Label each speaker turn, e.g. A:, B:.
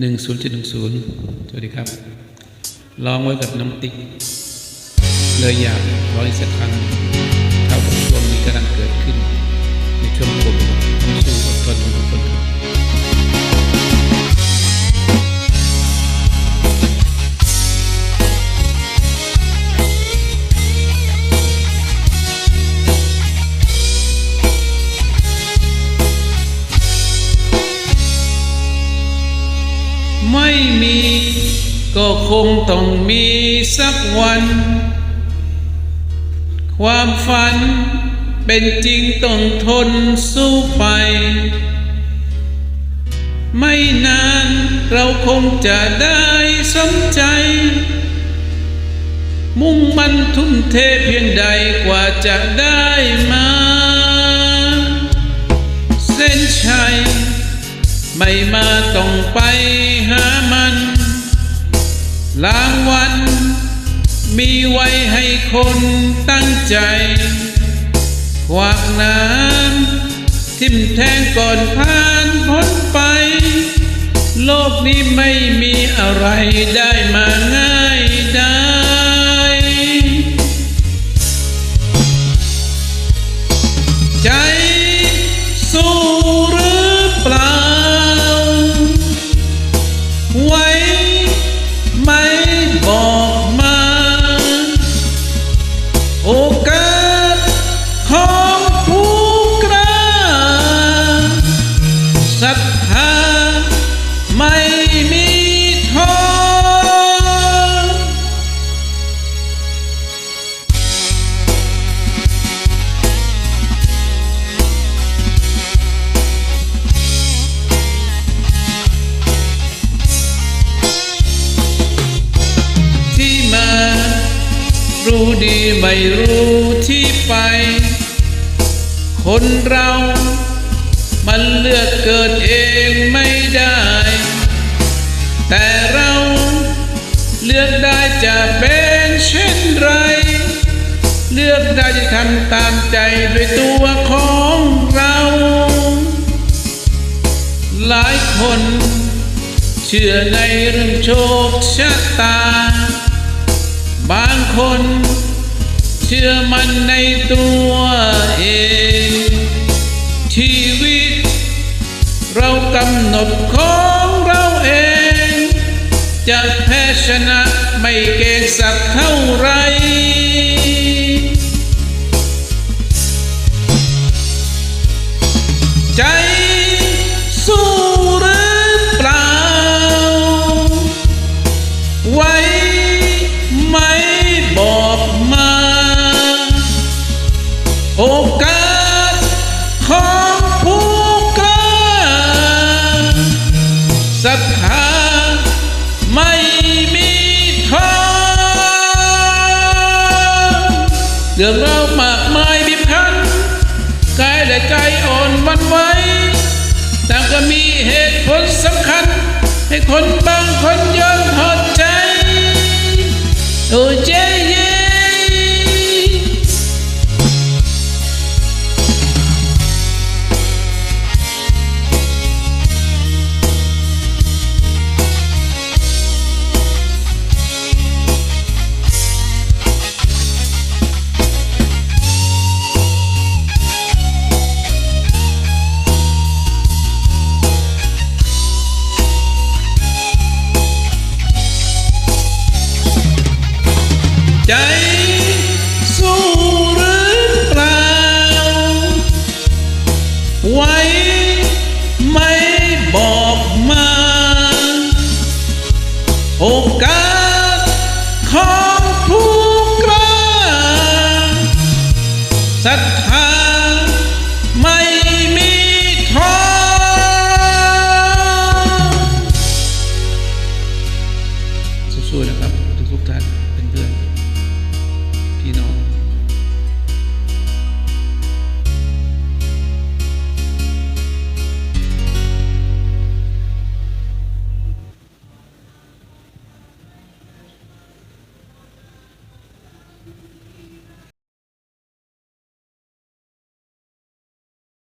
A: หนึ่งศูนย์จุดหนึ่งศูนย์สวัสดีครับลองไว้กับน้องติ๊กเลยอยากร้อยสักครั้ง ไม่มี ก็คงต้องมีสักวัน ความฝันเป็นจริงต้องทนสู้ไป ไม่นานเราคงจะได้สมใจ มุ่งมันทุ่มเทเพียงใดกว่าจะได้มา ไม่มาต้องไปหามันรางวัลมีไว้ให้คนตั้งใจควักน้ำทิ่มแทงก่อนผ่านพ้นไป โลกนี้ไม่มีอะไรได้ ดีไม่รู้ที่ไป คนเรามันเลือกเกิดเองไม่ได้ แต่เราเลือกได้จะเป็นเช่นไร เลือกได้จะทำตามใจด้วยตัวของเรา หลายคนเชื่อในเรื่องโชคชะตา บางคนเชื่อมันในตัวเอง ชีวิต เรากำหนดของเราเอง จะแพ้ชนะไม่เก่งสักเท่าไหร ศรัทธาไม่มีท้อเรื่องเราวมากมายบีบคั้นกายและใจอ่อนวันไหวแต่ก็มีเหตุผลสำคัญให้คนบา 耶。